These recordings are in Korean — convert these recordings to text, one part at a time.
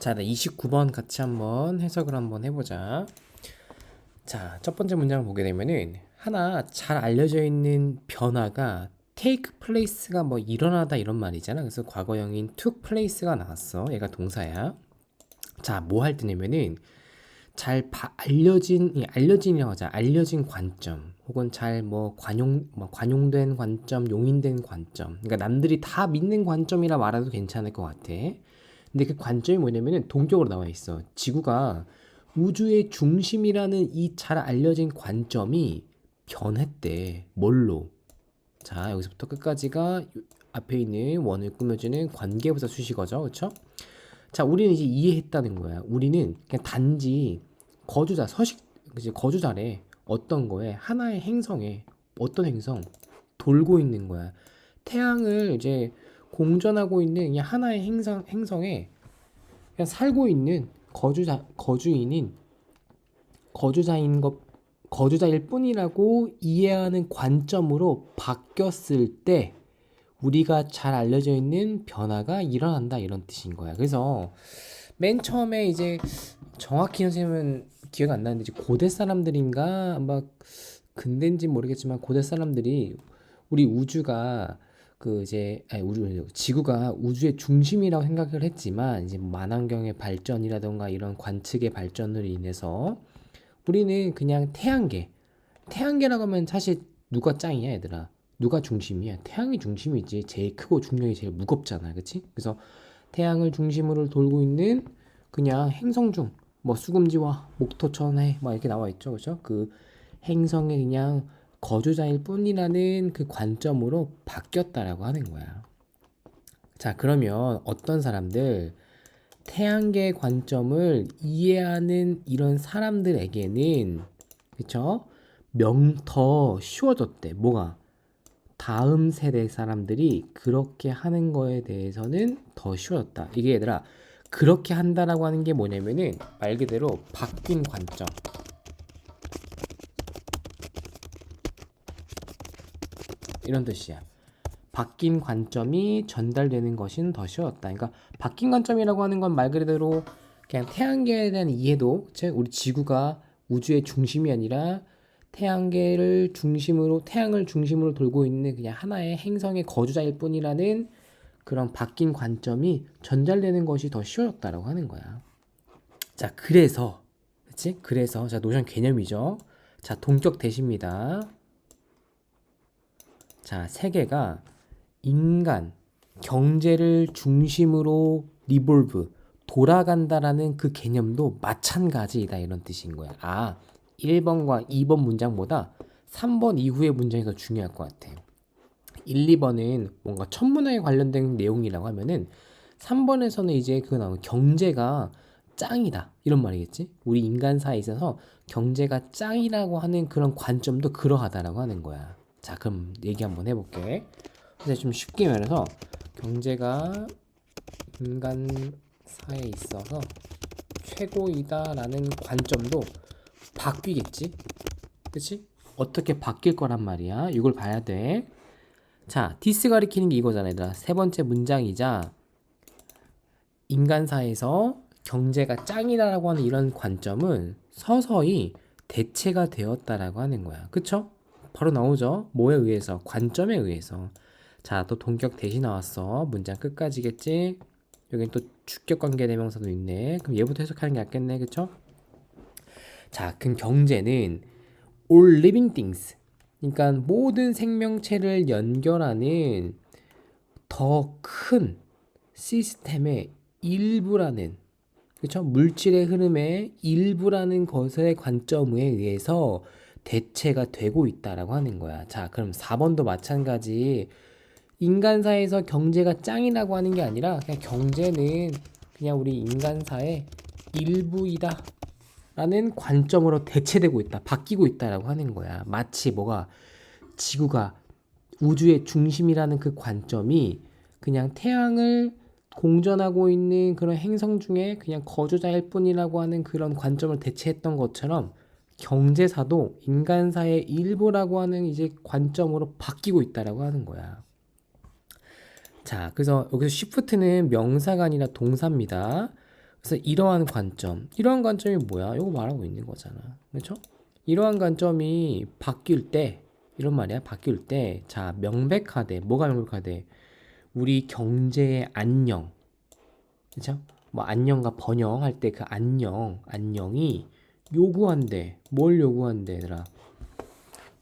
자, 29번 같이 한번 해석을 한번 해보자. 자, 첫 번째 문장을 보게 되면은 하나 잘 알려져 있는 변화가 take place가 뭐 일어나다 이런 말이잖아. 그래서 과거형인 took place가 나왔어. 얘가 동사야. 자, 뭐 할 때냐면은 잘 바- 알려진 이 알려진이라고 하자. 알려진 관점 혹은 잘 뭐 관용 뭐 관용된 관점, 용인된 관점. 그러니까 남들이 다 믿는 관점이라 말해도 괜찮을 것 같아. 근데 그 관점이 뭐냐면은 동격으로 나와 있어. 지구가 우주의 중심이라는 이 잘 알려진 관점이 변했대. 뭘로? 자, 여기서부터 끝까지가 요- 앞에 있는 원을 꾸며주는 관계부사 수식어죠. 그렇죠? 자, 우리는 이제 이해했다는 거야. 우리는 그냥 단지 거주자 서식 이제 거주자래. 어떤 거에 하나의 행성에 어떤 행성 돌고 있는 거야. 태양을 이제 공전하고 있는 그냥 하나의 행성 행성에 그냥 살고 있는 거주자 거주인인 거주자인 것 거주자일 뿐이라고 이해하는 관점으로 바뀌었을 때 우리가 잘 알려져 있는 변화가 일어난다 이런 뜻인 거야. 그래서 맨 처음에 이제 정확히 선생님은 기억 안 나는데 고대 사람들인가 아마 근대인지 모르겠지만 고대 사람들이 우리 우주가 그 이제 아니 우주 지구가 우주의 중심이라고 생각을 했지만 이제 뭐 만환경의 발전이라던가 이런 관측의 발전으로 인해서 우리는 그냥 태양계 태양계라고 하면 사실 누가 짱이야 얘들아? 누가 중심이야? 태양이 중심이지. 제일 크고 중력이 제일 무겁잖아 그치? 그래서 태양을 중심으로 돌고 있는 그냥 행성 중 뭐 수금지와 목토천해 막 이렇게 나와 있죠 그죠 그 행성의 그냥 거주자일 뿐이라는 그 관점으로 바뀌었다라고 하는 거야 자 그러면 어떤 사람들 태양계 관점을 이해하는 이런 사람들에게는 그쵸 명 더 쉬워졌대 뭐가 다음 세대 사람들이 그렇게 하는 거에 대해서는 더 쉬워졌다. 이게 얘들아 그렇게 한다라고 하는 게 뭐냐면은 말 그대로 바뀐 관점. 이런 뜻이야. 바뀐 관점이 전달되는 것은 더 쉬웠다. 그러니까 바뀐 관점이라고 하는 건 말 그대로 그냥 태양계에 대한 이해도, 즉 우리 지구가 우주의 중심이 아니라 태양계를 중심으로 태양을 중심으로 돌고 있는 그냥 하나의 행성의 거주자일 뿐이라는 그런 바뀐 관점이 전달되는 것이 더 쉬워졌다라고 하는 거야. 자, 그래서 그렇지? 그래서 자 노션 개념이죠. 자, 동격 대시입니다. 자, 세계가 인간 경제를 중심으로 리볼브 돌아간다라는 그 개념도 마찬가지이다 이런 뜻인 거야. 아, 1번과 2번 문장보다 3번 이후의 문장이 더 중요할 것 같아. 1, 2번은 뭔가 천문학에 관련된 내용이라고 하면은 3번에서는 이제 그 나오는 경제가 짱이다 이런 말이겠지. 우리 인간사에 있어서 경제가 짱이라고 하는 그런 관점도 그러하다라고 하는 거야. 자, 그럼 얘기 한번 해볼게. 근데 좀 쉽게 말해서 경제가 인간사에 있어서 최고이다라는 관점도 바뀌겠지? 그치? 어떻게 바뀔 거란 말이야. 이걸 봐야 돼. 자, 디스 가리키는 게 이거잖아, 얘들아. 세 번째 문장이자 인간사에서 경제가 짱이다라고 하는 이런 관점은 서서히 대체가 되었다라고 하는 거야. 그쵸? 바로 나오죠? 뭐에 의해서? 관점에 의해서. 자, 또 동격 대시 나왔어. 문장 끝까지겠지? 여긴 또 주격 관계 대명사도 있네. 그럼 얘부터 해석하는 게 낫겠네. 그쵸? 자, 그럼 경제는 all living things. 그러니까 모든 생명체를 연결하는 더 큰 시스템의 일부라는 그렇죠? 물질의 흐름의 일부라는 것의 관점에 의해서 대체가 되고 있다라고 하는 거야. 자, 그럼 4번도 마찬가지. 인간사에서 경제가 짱이라고 하는 게 아니라 그냥 경제는 그냥 우리 인간사의 일부이다. 라는 관점으로 대체되고 있다. 바뀌고 있다라고 하는 거야. 마치 뭐가 지구가 우주의 중심이라는 그 관점이 그냥 태양을 공전하고 있는 그런 행성 중에 그냥 거주자일 뿐이라고 하는 그런 관점을 대체했던 것처럼 경제사도 인간사의 일부라고 하는 이제 관점으로 바뀌고 있다라고 하는 거야. 자, 그래서 여기서 시프트는 명사가 아니라 동사입니다. 그래서 이러한 관점, 이러한 관점이 뭐야? 이거 말하고 있는 거잖아. 그렇죠? 이러한 관점이 바뀔 때 이런 말이야. 바뀔 때 자, 명백하대. 뭐가 명백하대? 우리 경제의 안녕. 그렇죠? 뭐 안녕과 번영할 때 그 안녕, 안녕이 요구한대. 뭘 요구한대, 얘들아?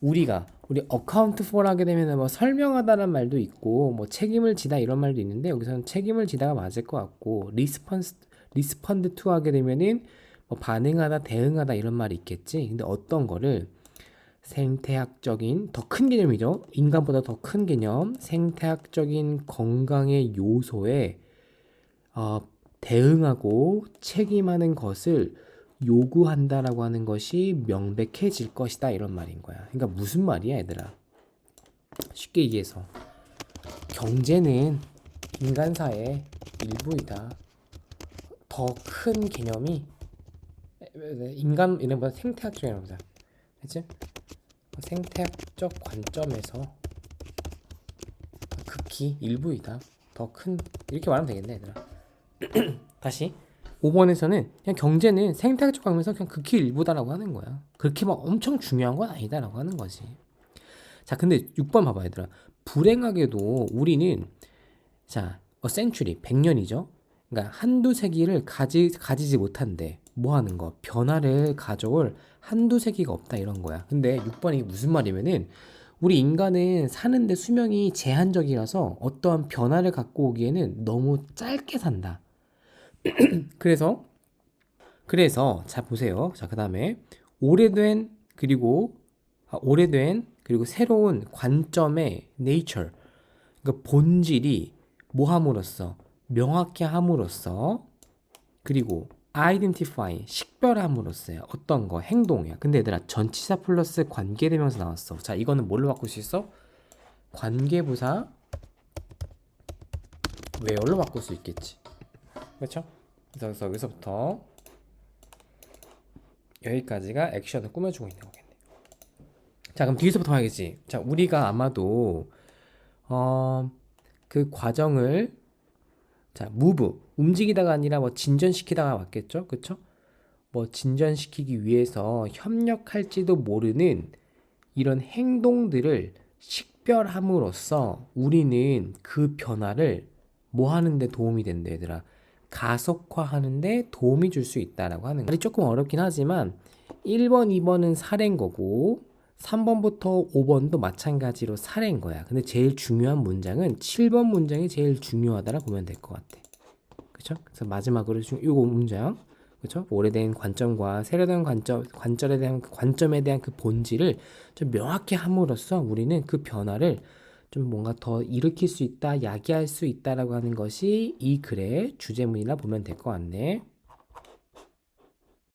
우리가 우리 어카운트 for 하게 되면 뭐 설명하다란 말도 있고 뭐 책임을 지다 이런 말도 있는데 여기서는 책임을 지다가 맞을 것 같고 리스펀스 리스펀드 투 하게 되면은 뭐 반응하다 대응하다 이런 말이 있겠지 근데 어떤 거를 생태학적인 더 큰 개념이죠 인간보다 더 큰 개념 생태학적인 건강의 요소에 어, 대응하고 책임하는 것을 요구한다라고 하는 것이 명백해질 것이다 이런 말인 거야. 그러니까 무슨 말이야, 얘들아? 쉽게 얘기해서 경제는 인간사의 일부이다. 더 큰 개념이 인간 이름보다 생태학적이라고 보자. 그치? 생태학적 관점에서 극히 일부이다. 더 큰 이렇게 말하면 되겠네, 얘들아. 다시 5번에서는 그냥 경제는 생태학적 관점에서 그냥 극히 일부다라고 하는 거야. 그렇게 막 엄청 중요한 건 아니다라고 하는 거지. 자, 근데 6번 봐봐 얘들아. 불행하게도 우리는 자, 어 센츄리 100년이죠. 그러니까 한두 세기를 가지 가지지 못한데 뭐 하는 거? 변화를 가져올 한두 세기가 없다 이런 거야. 근데 6번이 무슨 말이면은 우리 인간은 사는데 수명이 제한적이라서 어떠한 변화를 갖고 오기에는 너무 짧게 산다. 그래서 그래서 자 보세요. 자 그다음에 오래된 그리고 아, 오래된 그리고 새로운 관점의 nature 그러니까 본질이 뭐함으로써 명확히 함으로써 그리고 identify 식별함으로써요. 어떤 거 행동이야. 근데 얘들아 전치사 플러스 관계대명사 나왔어. 자 이거는 뭘로 바꿀 수 있어? 관계부사 where로 바꿀 수 있겠지. 그렇죠? 그래서 여기서부터 여기까지가 액션을 꾸며주고 있는 거겠네요. 자, 그럼 뒤에서부터 봐야겠지. 자, 우리가 아마도 어, 그 과정을 자, move 움직이다가 아니라 뭐 진전시키다가 맞겠죠? 그쵸? 뭐 진전시키기 위해서 협력할지도 모르는 이런 행동들을 식별함으로써 우리는 그 변화를 뭐 하는데 도움이 된다, 얘들아. 가속화하는데 도움이 줄 수 있다라고 하는 말이 조금 어렵긴 하지만 1번, 2번은 사례인 거고 3번부터 5번도 마찬가지로 사례인 거야. 근데 제일 중요한 문장은 7번 문장이 제일 중요하다라 보면 될 것 같아. 그렇죠? 그래서 마지막으로 중 요거 문장 그렇죠? 오래된 관점과 새로운 관점 관점에 대한 그 관점에 대한 그 본질을 좀 명확히 함으로써 우리는 그 변화를 좀 뭔가 더 일으킬 수 있다, 야기할 수 있다라고 하는 것이 이 글의 주제문이라 보면 될 것 같네.